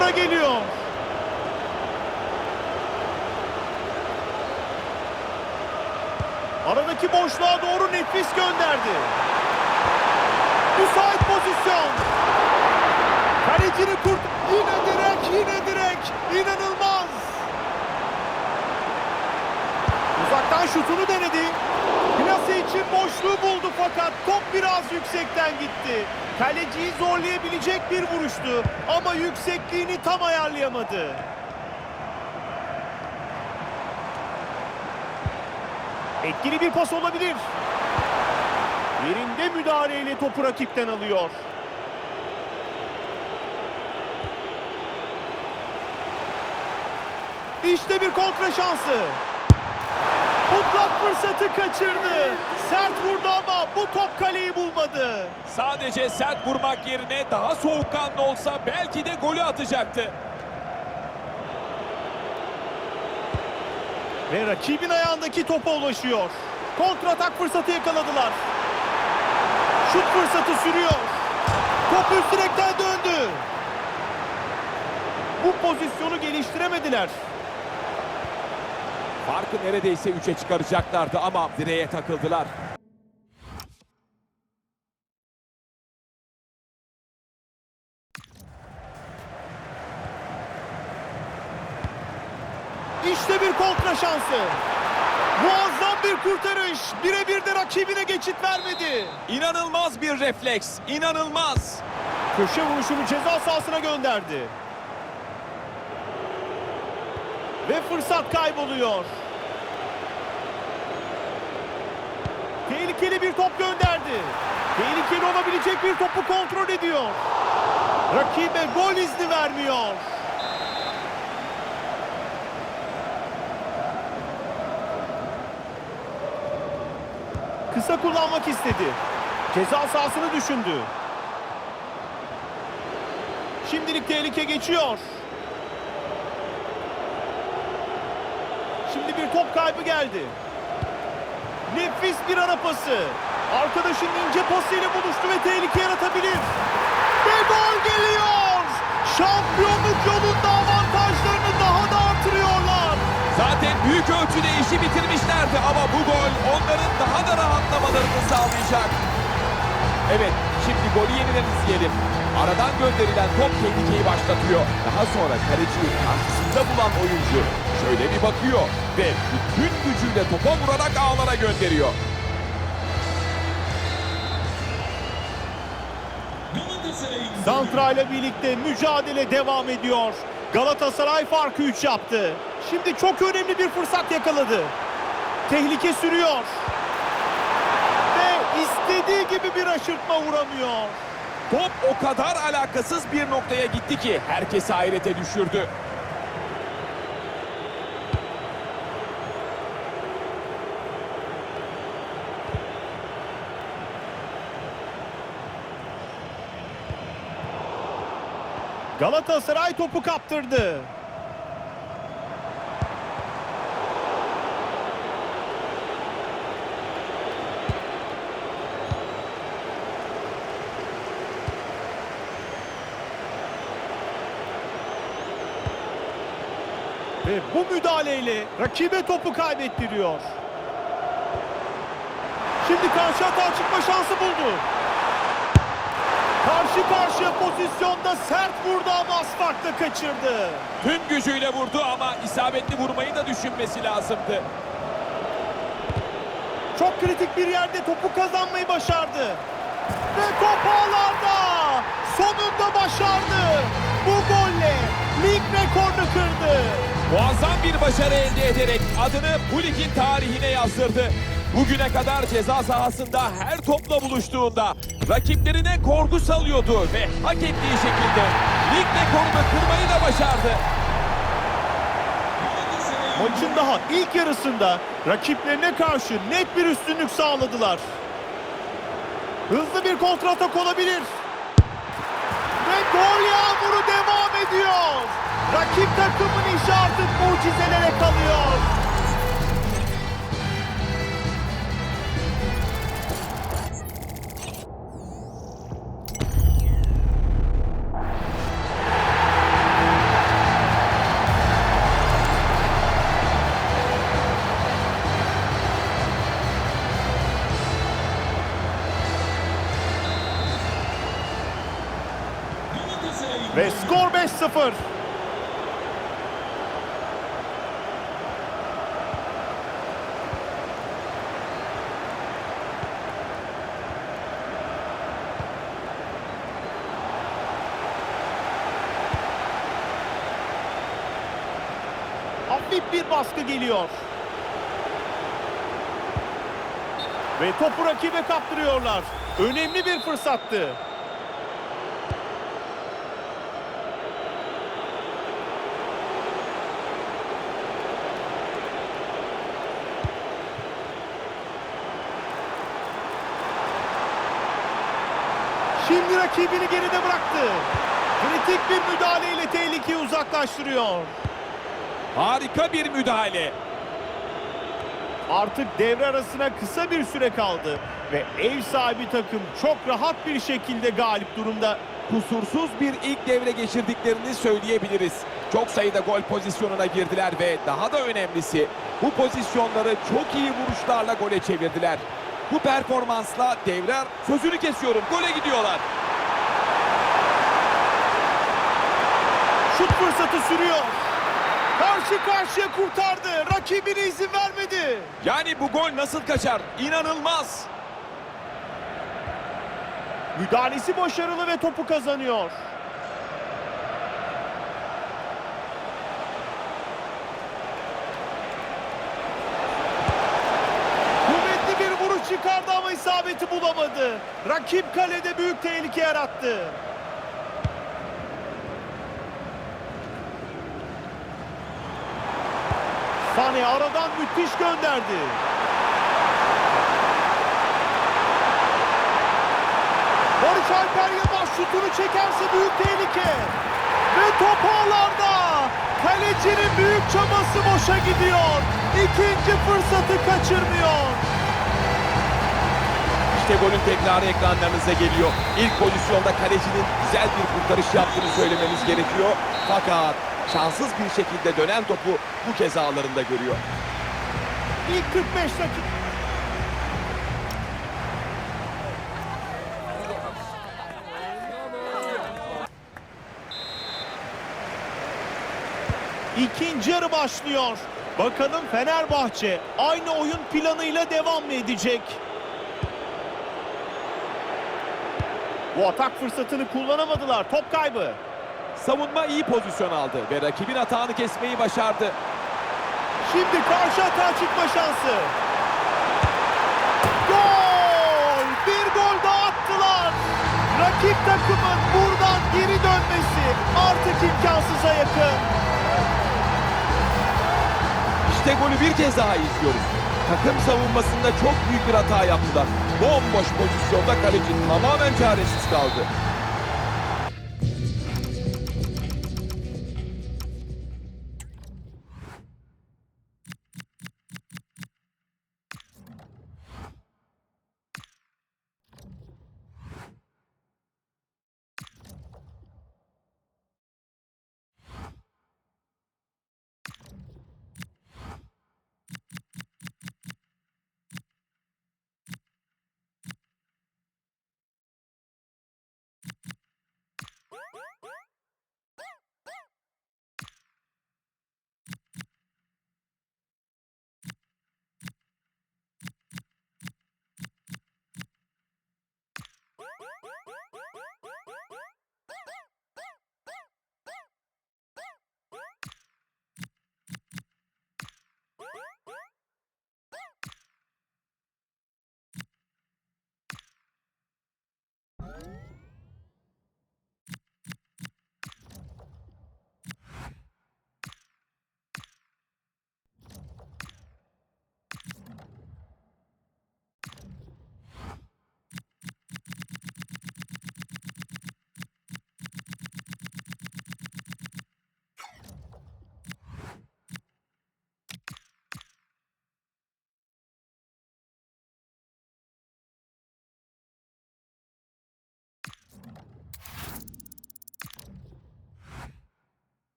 0'a geliyor. Aradaki boşluğa doğru nefis gönderdi. Müsait pozisyon. Kalecini kurt. Yine direk, yine direk. İnanılmaz. Uzaktan şutunu denedi. Plase için boşluğu buldu fakat top biraz yüksekten gitti. Kaleciyi zorlayabilecek bir vuruştu ama yüksekliğini tam ayarlayamadı. Etkili bir pas olabilir. Yerinde müdahaleyle topu rakipten alıyor. İşte bir kontra şansı. Mutlak fırsatı kaçırdı. Sert vurdu ama bu top kaleyi bulmadı. Sadece sert vurmak yerine daha soğukkanlı olsa belki de golü atacaktı. Ve rakibin ayağındaki topa ulaşıyor. Kontratak fırsatı yakaladılar. Şut fırsatı sürüyor. Top üst direkten döndü. Bu pozisyonu geliştiremediler. Farkı neredeyse 3'e çıkaracaklardı ama direğe takıldılar. İşte bir kontra şansı. Muazzam bir kurtarış. Birebir de rakibine geçit vermedi. İnanılmaz bir refleks, inanılmaz. Köşe vuruşunu ceza sahasına gönderdi. Ve fırsat kayboluyor. Tehlikeli bir top gönderdi. Tehlikeli olabilecek bir topu kontrol ediyor. Rakibe gol izni vermiyor. Kısa kullanmak istedi. Ceza sahasını düşündü. Şimdilik tehlike geçiyor. Şimdi bir top kaybı geldi. Nefis bir ara pası. Arkadaşın ince pasıyla buluştu ve tehlike yaratabilir. Ve gol geliyor. Şampiyonluk yolunda avantajlarını daha da artırıyorlar. Zaten büyük ölçüde işi bitirmişlerdi ama bu gol onların daha da rahatlamalarını sağlayacak. Evet, şimdi golü yeniden izleyelim. Aradan gönderilen top tehlikeyi başlatıyor. Daha sonra kaleciyi karşısında bulan oyuncu şöyle bir bakıyor ve bütün gücüyle topa vurarak ağlara gönderiyor. Santra birlikte mücadele devam ediyor. Galatasaray farkı 3 yaptı. Şimdi çok önemli bir fırsat yakaladı. Tehlike sürüyor. İstediği gibi bir aşırtma vuramıyor. Top o kadar alakasız bir noktaya gitti ki herkesi hayrete düşürdü. Galatasaray topu kaptırdı. Ve bu müdahaleyle rakibe topu kaybettiriyor. Şimdi karşı hata çıkma şansı buldu. Karşı karşıya pozisyonda sert vurdu ama az farkla kaçırdı. Tüm gücüyle vurdu ama isabetli vurmayı da düşünmesi lazımdı. Çok kritik bir yerde topu kazanmayı başardı. Ve top ağlarda. Sonunda başardı. Bu golle lig rekorunu kırdı. Muazzam bir başarı elde ederek adını bu ligin tarihine yazdırdı. Bugüne kadar ceza sahasında her topla buluştuğunda rakiplerine korku salıyordu ve hak ettiği şekilde lig rekorunu kırmayı da başardı. Maçın daha ilk yarısında rakiplerine karşı net bir üstünlük sağladılar. Hızlı bir kontratak olabilir. Ve gol yağmuru devam ediyor. Rakip takımın işi artık mucizelere kalıyor. Ve skor 5-0. Baskı geliyor. Ve topu rakibe kaptırıyorlar. Önemli bir fırsattı. Şimdi rakibini geride bıraktı. Kritik bir müdahaleyle tehlikeyi uzaklaştırıyor. Harika bir müdahale. Artık devre arasına kısa bir süre kaldı ve ev sahibi takım çok rahat bir şekilde galip durumda. Kusursuz bir ilk devre geçirdiklerini söyleyebiliriz. Çok sayıda gol pozisyonuna girdiler ve daha da önemlisi bu pozisyonları çok iyi vuruşlarla gole çevirdiler. Bu performansla devre sözünü kesiyorum gole gidiyorlar. Şut fırsatı sürüyor. Karşı karşıya kurtardı. Rakibine izin vermedi. Yani bu gol nasıl kaçar? İnanılmaz. Müdahalesi başarılı ve topu kazanıyor. Kuvvetli bir vuruş çıkardı ama isabeti bulamadı. Rakip kalede büyük tehlike yarattı. Sane aradan müthiş gönderdi. Barış Alper Yılmaz şutunu çekerse büyük tehlike. Ve top ağlarda. Kalecinin büyük çabası boşa gidiyor. İkinci fırsatı kaçırmıyor. İşte golün tekrarı ekranlarınıza geliyor. İlk pozisyonda kalecinin güzel bir kurtarış yaptığını söylememiz gerekiyor. Fakat şanssız bir şekilde dönen topu bu kez ağlarında görüyor. İlk 45 dakika. İkinci yarı başlıyor. Bakalım Fenerbahçe aynı oyun planıyla devam mı edecek? Bu atak fırsatını kullanamadılar. Top kaybı. Savunma iyi pozisyon aldı ve rakibin atağını kesmeyi başardı. Şimdi karşı atağa çıkma şansı. Gol! Bir gol daha attılar. Rakip takımın buradan geri dönmesi artık imkansıza yakın. İşte golü bir kez daha izliyoruz. Takım savunmasında çok büyük bir hata yaptılar. Bomboş pozisyonda kaleci tamamen çaresiz kaldı.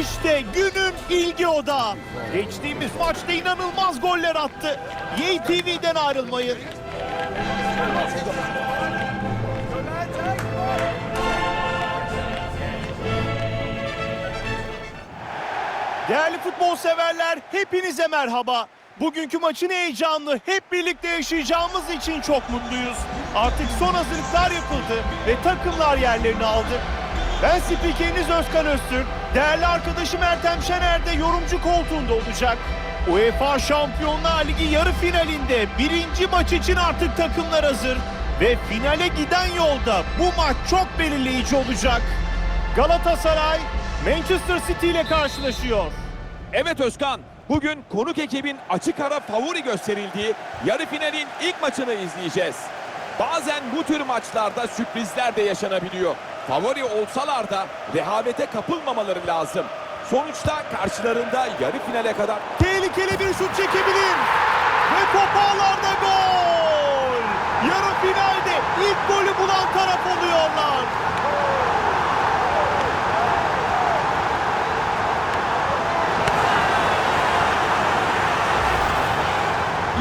İşte günün ilgi odağı. Geçtiğimiz maçta inanılmaz goller attı. Yay TV'den ayrılmayın. Değerli futbol severler hepinize merhaba. Bugünkü maçın heyecanını hep birlikte yaşayacağımız için çok mutluyuz. Artık son hazırlıklar yapıldı ve takımlar yerlerini aldı. Ben spikeriniz Özkan Öztürk, değerli arkadaşım Ertem Şener de yorumcu koltuğunda olacak. UEFA Şampiyonlar Ligi yarı finalinde birinci maç için artık takımlar hazır. Ve finale giden yolda bu maç çok belirleyici olacak. Galatasaray Manchester City ile karşılaşıyor. Evet Özkan, bugün konuk ekibin açık ara favori gösterildiği yarı finalin ilk maçını izleyeceğiz. Bazen bu tür maçlarda sürprizler de yaşanabiliyor. Favori olsalar da rehavete kapılmamaları lazım. Sonuçta karşılarında yarı finale kadar Tehlikeli bir şut çekebilir. Ve top ağlarda gol. Yarı finalde ilk golü bulan taraf oluyorlar.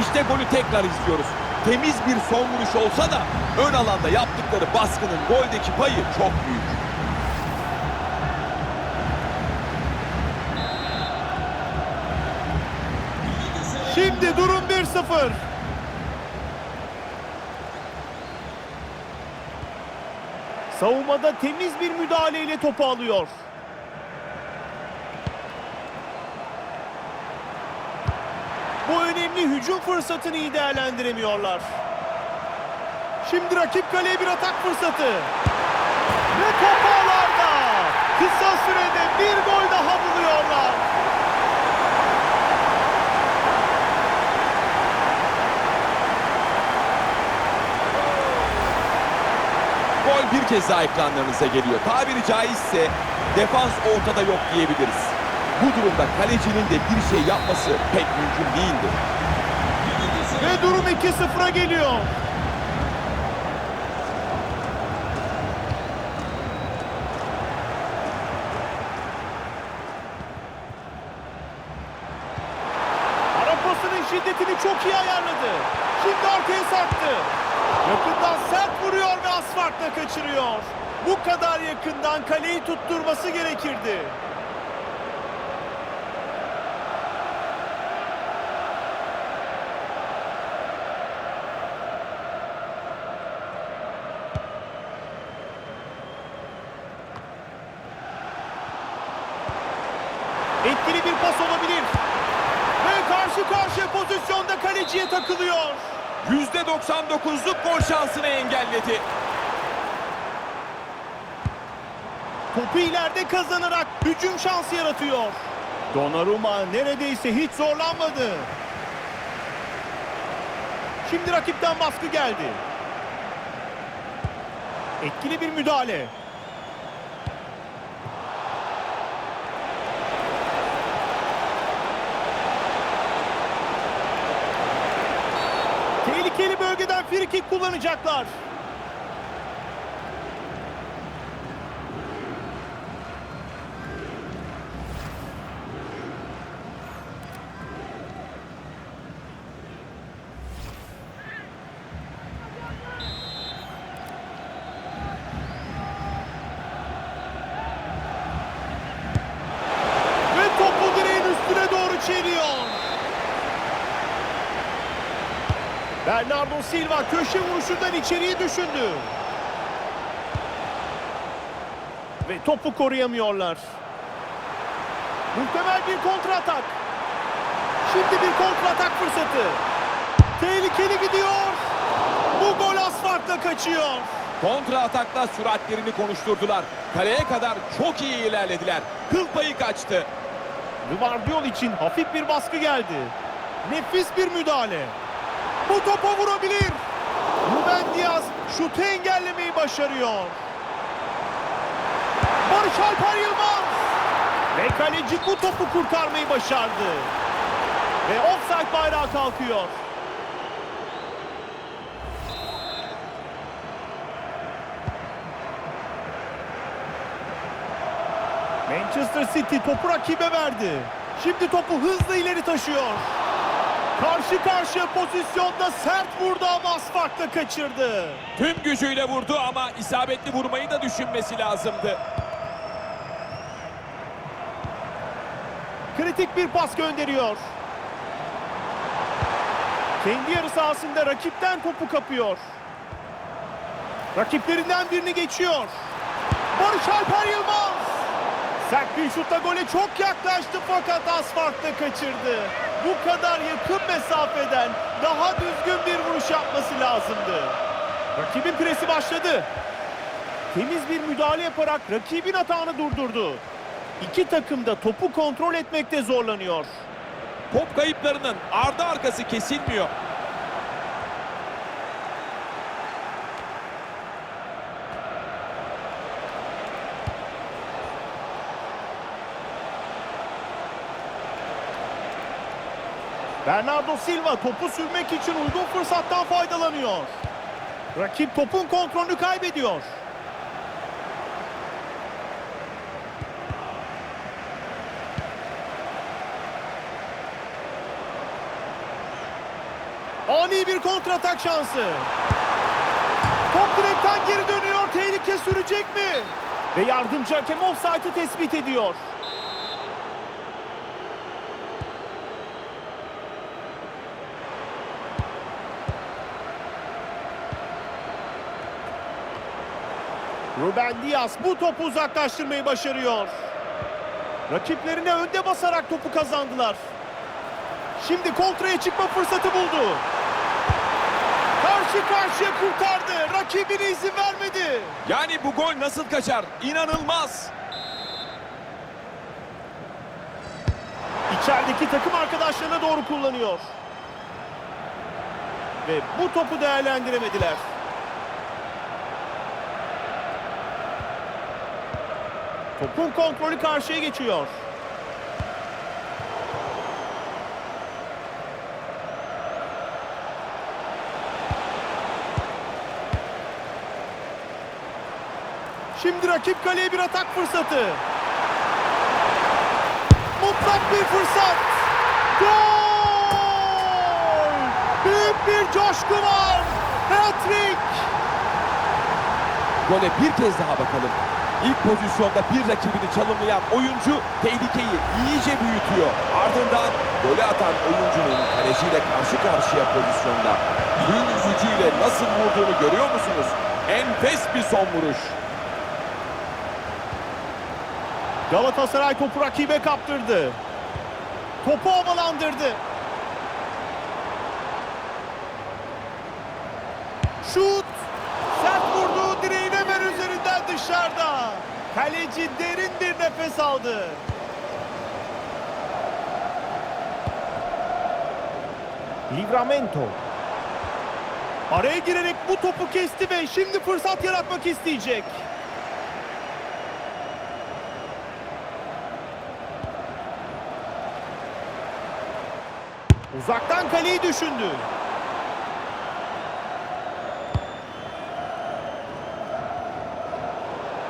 işte golü tekrar izliyoruz. Temiz bir son vuruş olsa da ön alanda yaptıkları baskının goldeki payı çok büyük. Şimdi durum 1-0. Savunmada temiz bir müdahaleyle topu alıyor. Bu önemli hücum fırsatını iyi değerlendiremiyorlar. Şimdi rakip kaleye bir atak fırsatı. Ve top ağlarda. Kısa sürede bir gol daha buluyorlar. Gol bir kez daha ekranlarınıza geliyor. Tabiri caizse defans ortada yok diyebiliriz. Bu durumda kalecinin de bir şey yapması pek mümkün değildir. Ve durum 2-0'a geliyor. Ara pasının şiddetini çok iyi ayarladı. Şimdi arkaya sarktı. Yakından sert vuruyor ve asfaltla kaçırıyor. Bu kadar yakından kaleyi tutturması gerekirdi. Etkili bir pas olabilir. Ve karşı karşıya pozisyonda takılıyor. %99'luk gol şansını engelledi. Topu ileride kazanarak hücum şansı yaratıyor. Donnarumma neredeyse hiç zorlanmadı. Şimdi rakipten baskı geldi. Etkili bir müdahale. Tehlikeli bölgeden frikik kullanacaklar. Ve topu direğin üstüne doğru çeliyor. Bernardo Silva köşe vuruşundan içeriye düşündü. Ve topu koruyamıyorlar. Muhtemel bir kontratak. Şimdi bir kontratak fırsatı. Tehlikeli gidiyor. Bu gol asfaltla kaçıyor. Kontra atakla süratlerini konuşturdular. Kaleye kadar çok iyi ilerlediler. Kıl payı kaçtı. Guardiol için hafif bir baskı geldi. Nefis bir müdahale. Bu topa vurabilir. Ruben Diaz şutu engellemeyi başarıyor. Barış Alper Yılmaz. Ve kaleci bu topu kurtarmayı başardı. Ve offside bayrağı kalkıyor. Manchester City topu rakibe verdi. Şimdi topu hızlı ileri taşıyor. Karşı karşıya pozisyonda sert vurdu ama az farkla kaçırdı. Tüm gücüyle vurdu ama isabetli vurmayı da düşünmesi lazımdı. Kritik bir pas gönderiyor. Kendi yarı sahasında rakipten topu kapıyor. Rakiplerinden birini geçiyor. Barış Alper Yılmaz. Sert bir şutla gole çok yaklaştı fakat az farkla kaçırdı. Bu kadar yakın mesafeden daha düzgün bir vuruş yapması lazımdı. Rakibin presi başladı. Temiz bir müdahale yaparak rakibin atağını durdurdu. İki takım da topu kontrol etmekte zorlanıyor. Top kayıplarının ardı arkası kesilmiyor. Bernardo Silva topu sürmek için uygun fırsattan faydalanıyor. Rakip topun kontrolünü kaybediyor. Ani bir kontratak şansı. Top direkten geri dönüyor. Tehlike sürecek mi? Ve yardımcı hakem offside'ı tespit ediyor. Ruben Diaz bu topu uzaklaştırmayı başarıyor. Rakiplerine önde basarak topu kazandılar. Şimdi kontraya çıkma fırsatı buldu. Karşı karşıya kurtardı. Rakibine izin vermedi. Yani bu gol nasıl kaçar? İnanılmaz. İçerideki takım arkadaşlarına doğru kullanıyor. Ve bu topu değerlendiremediler. Topun kontrolü karşıya geçiyor. Şimdi rakip kaleye bir atak fırsatı. Mutlak bir fırsat. Gol! Büyük bir coşku var. Hat-trick. Gole bir kez daha bakalım. İlk pozisyonda bir rakibini çalımlayan oyuncu tehlikeyi iyice büyütüyor. Ardından golü atan oyuncunun kaleciyle karşı karşıya pozisyonda. Tüm gücüyle nasıl vurduğunu görüyor musunuz? Enfes bir son vuruş. Galatasaray topu rakibe kaptırdı. Topu havalandırdı. Şut! Sert vurdu direğin hemen üzerinden dışarıda. Kaleci derin bir nefes aldı. Livramento. Araya girerek bu topu kesti ve şimdi fırsat yaratmak isteyecek. Uzaktan kaleyi düşündü.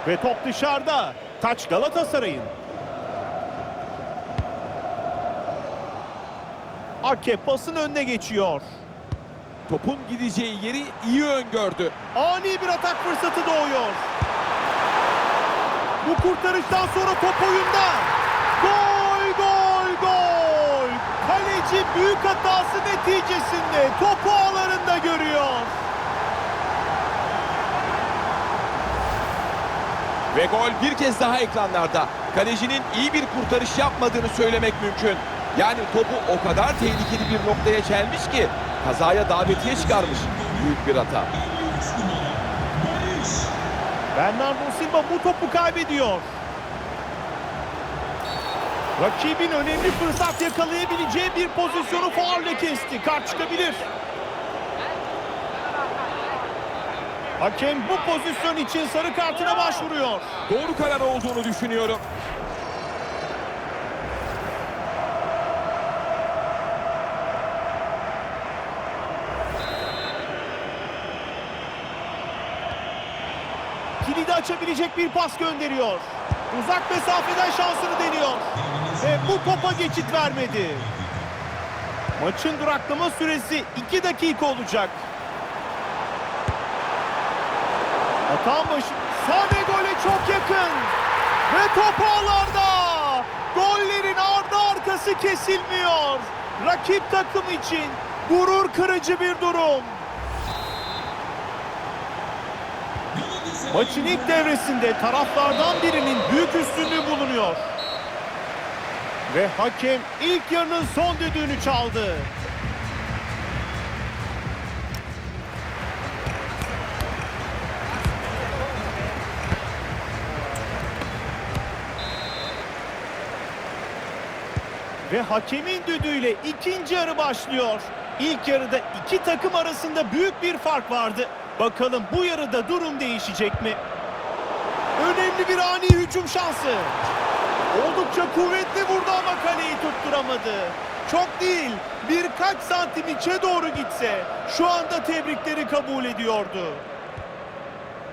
Ve top dışarıda. Taç Galatasaray'ın. Ake pasın önüne geçiyor. Topun gideceği yeri iyi öngördü. Ani bir atak fırsatı doğuyor. Bu kurtarıştan sonra top oyunda. Gol, gol, gol. Kaleci büyük hatası neticesinde topu ağlarında görüyor. Ve gol bir kez daha ekranlarda. Kalecinin iyi bir kurtarış yapmadığını söylemek mümkün. Yani topu o kadar tehlikeli bir noktaya çelmiş ki kazaya davetiye çıkarmış. Büyük bir hata. Bernardo Silva bu topu kaybediyor. Rakibin önemli fırsat yakalayabileceği bir pozisyonu faulle kesti. Kart çıkabilir. Hakem bu pozisyon için sarı kartına başvuruyor. Doğru karar olduğunu düşünüyorum. Kilidi açabilecek bir pas gönderiyor. Uzak mesafeden şansını deniyor. Ve bu topa geçit vermedi. Maçın duraklama süresi 2 dakika olacak. Atan başı Sane gole çok yakın. Ve top ağlarda. Gollerin ardı arkası kesilmiyor. Rakip takım için gurur kırıcı bir durum. Maçın ilk devresinde taraflardan birinin büyük üstünlüğü bulunuyor. Ve hakem ilk yarının son düdüğünü çaldı. Ve hakemin düdüğüyle ikinci yarı başlıyor. İlk yarıda iki takım arasında büyük bir fark vardı. Bakalım bu yarıda durum değişecek mi? Önemli bir ani hücum şansı. Oldukça kuvvetli vurdu ama kaleyi tutturamadı. Çok değil, birkaç santim içe doğru gitse şu anda tebrikleri kabul ediyordu.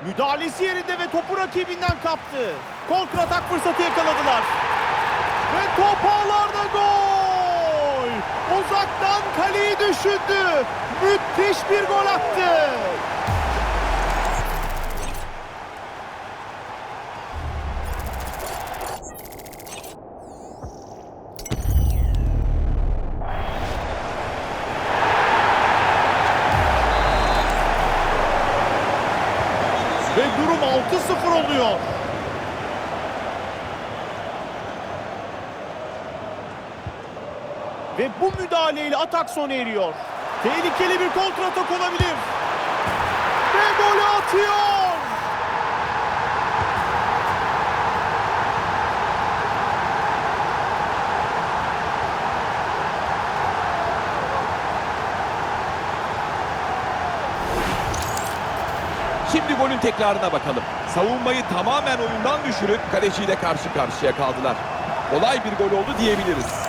Müdahalesi yerinde ve topu rakibinden kaptı. Kontratak fırsatı yakaladılar. Ve top ağlarda gol! Uzaktan kaleyi düşündü. Müthiş bir gol attı. Ve durum 6-0 oluyor. Ve bu müdahaleyle atak sona eriyor. Tehlikeli bir kontratak olabilir. Ve golü atıyor. Şimdi golün tekrarına bakalım. Savunmayı tamamen oyundan düşürüp kaleciyle karşı karşıya kaldılar. Kolay bir gol oldu diyebiliriz.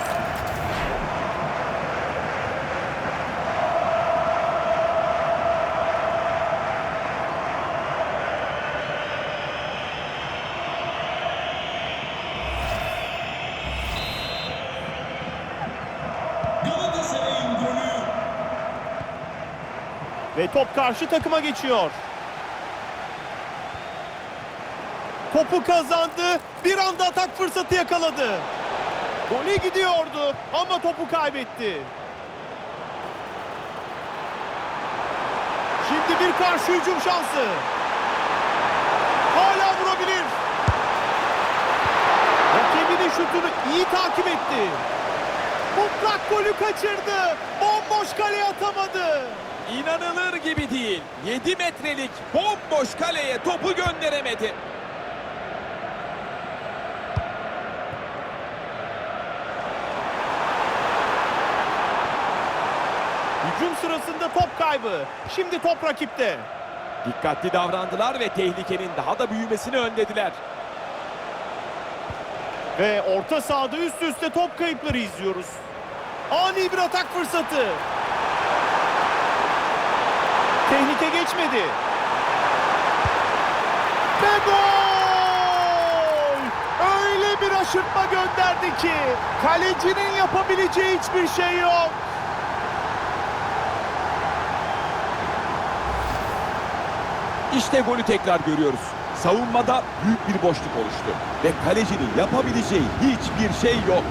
Ve top karşı takıma geçiyor. Topu kazandı. Bir anda atak fırsatı yakaladı. Gole gidiyordu ama topu kaybetti. Şimdi bir karşı hücum şansı. Hala vurabilir. Rakibinin şutunu iyi takip etti. Mutlak golü kaçırdı. Bomboş kaleye atamadı. İnanılır gibi değil. 7 metrelik bomboş kaleye topu gönderemedi. Hücum sırasında top kaybı. Şimdi top rakipte. Dikkatli davrandılar ve tehlikenin daha da büyümesini önlediler. Ve orta sahada üst üste top kayıpları izliyoruz. Ani bir atak fırsatı. Tehlike geçmedi. Ve gol! Öyle bir aşırtma gönderdi ki kalecinin yapabileceği hiçbir şey yok. İşte golü tekrar görüyoruz. Savunmada büyük bir boşluk oluştu ve kalecinin yapabileceği hiçbir şey yok.